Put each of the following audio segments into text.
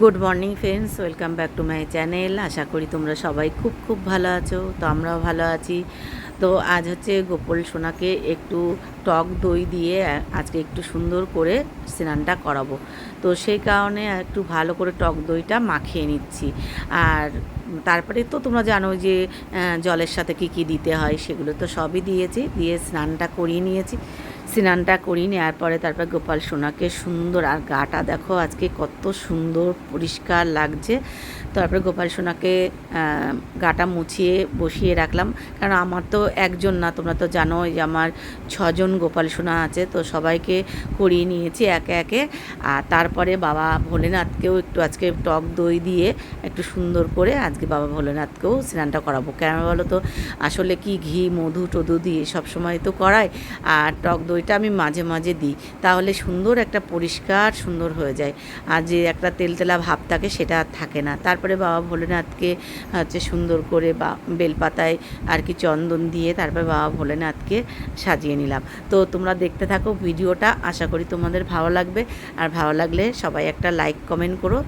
Good morning friends welcome back to my channel আশা করি তোমরা সবাই খুব খুব ভালো আছো, তো আমরাও ভালো আছি। তো আজ হচ্ছে গোপাল সোনাকে একটু টক দই দিয়ে আজকে একটু সুন্দর করে স্নানটা করাবো। তো সেই কারণে একটু ভালো করে টক দইটা মাখিয়ে নিচ্ছি। আর তারপরে তো তোমরা জানো যে জলের সাথে কি কি দিতে হয়, সেগুলো তো সবই দিয়েছি, দিয়ে স্নানটা করিয়ে নিয়েছি। স্নানটা করিয়ে নেওয়ার পরে তারপর গোপাল সোনাকে সুন্দর আর গাটা দেখো আজকে কত সুন্দর পরিষ্কার লাগছে। তারপরে গোপাল সোনাকে গাটা মুছিয়ে বসিয়ে রাখলাম। কারণ আমার তো একজন না, তোমরা তো জানো যে আমার ছজন গোপাল সোনা আছে, তো সবাইকে করিয়ে নিয়েছি একে একে। আর তারপরে বাবা ভোলেনাথকেও একটু আজকে টক দই দিয়ে একটু সুন্দর করে আজকে বাবা ভোলেনাথকেও স্নানটা করাবো। কেন বলো তো? আসলে কি ঘি, মধু, টধু দিয়ে সবসময় তো করায়। আর টক দইটা আমি মাঝে মাঝে দিই। তাহলে সুন্দর একটা পরিষ্কার সুন্দর হয়ে যায়। আর যে একটা তেলতেলা ভাব থাকে সেটা আর থাকে না। তারপরে বাবা ভোলেনাথকে হচ্ছে সুন্দর করে বা বেলপাতায় আর কি চন্দন দিয়ে তারপরে বাবা ভোলেনাথকে সাজিয়ে নিলাম। তো তোমরা দেখতে থাকো ভিডিওটা। আশা করি তোমাদের ভালো লাগবে। আর ভালো লাগলে সবাই একটা লাইক, কমেন্ট করো।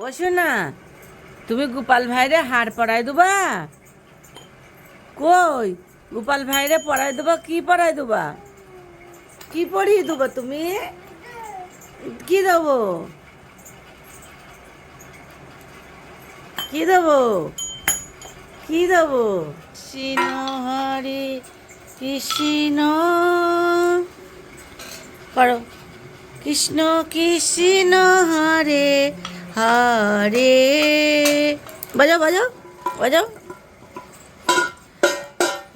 বসো না। তুমি গোপাল ভাইরে হাড় পড়াই দেবা? কই? গোপাল ভাইরে পড়াই দেবা, কি পড়াই দেবা? কি পড়িয়ে দেবা তুমি? কি দেবো? কি দেবো? কি দেবো? কৃষ্ণ হরে কৃষ্ণ। কৃষ্ণ কৃষ্ণ হরে হরে বাজাও বাজাও বাজাও।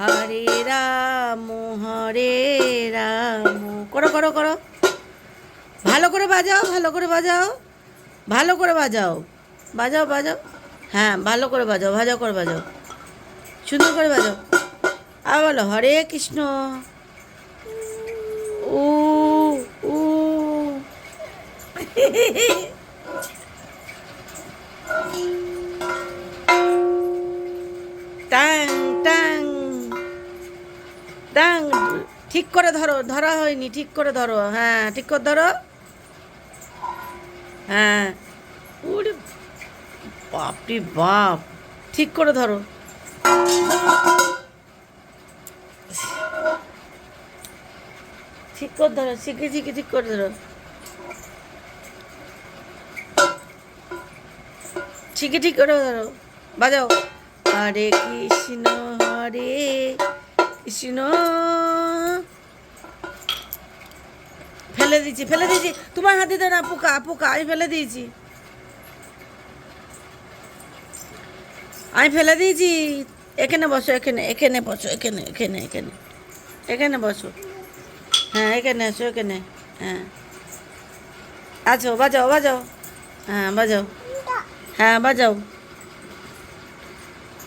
হরে রাম হরে রাম। করো করো করো। ভালো করে বাজাও, ভালো করে বাজাও। ভালো করে বাজাও। বাজাও বাজাও। হ্যাঁ ভালো করে বাজাও ভালো করে বাজাও। সুন্দর করে বাজাও। আর বলো, হরে কৃষ্ণ। উ উ। টাং টাং। টাং। ঠিক করে ধরো, ধরা হয়নি, ঠিক করে ধরো হ্যাঁ ঠিক করে ধরো। হ্যাঁ। ওরে বাপরে বাপ, ঠিক করে ধরো। ঠিক করে ধরো শিখে শিখে ঠিক করে ধরো। শিখে ঠিক করে ধরো বাজাও। হরে কৃষ্ণ হরে কৃষ্ণ। ফেলে দিয়েছি ফেলে দিয়েছি। তোমার হাতে দাও না, পোকা পোকা, আমি ফেলে দিয়েছি। আমি ফেলে দিয়েছি। এখানে বসো, এখানে এখানে বসো, এখানে এখানে এখানে। এখানে বসো। হ্যাঁ এখানে এসো এখানে। হ্যাঁ। আছো, বাজাও বাজাও। হ্যাঁ বাজাও। হ্যাঁ বাজাও।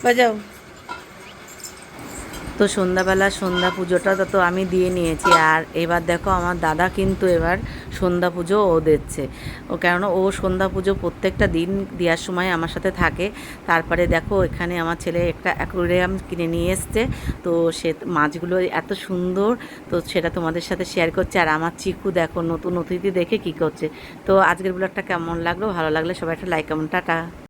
বাজাও। তো সন্ধ্যাবেলা সন্ধ্যা পুজোটা তো আমি দিয়ে নিয়েছি। আর এবার দেখো আমার দাদা কিন্তু এবার সন্ধ্যা পুজো ও দিচ্ছে। ও কেননা ও সন্ধ্যা পুজো প্রত্যেকটা দিন দেওয়ার সময় আমার সাথে থাকে। তারপরে দেখো এখানে আমার ছেলে একটা অ্যাকোরিয়াম কিনে নিয়ে এসছে। তো সে মাছগুলো এত সুন্দর। তো সেটা তোমাদের সাথে শেয়ার করছে। আর আমার চিকু দেখো নতুন অতিথি দেখে কি করছে। তো আজকের ব্লগটা কেমন লাগল? ভালো লাগলে সবাই একটা লাইক কমেন্ট টাটা।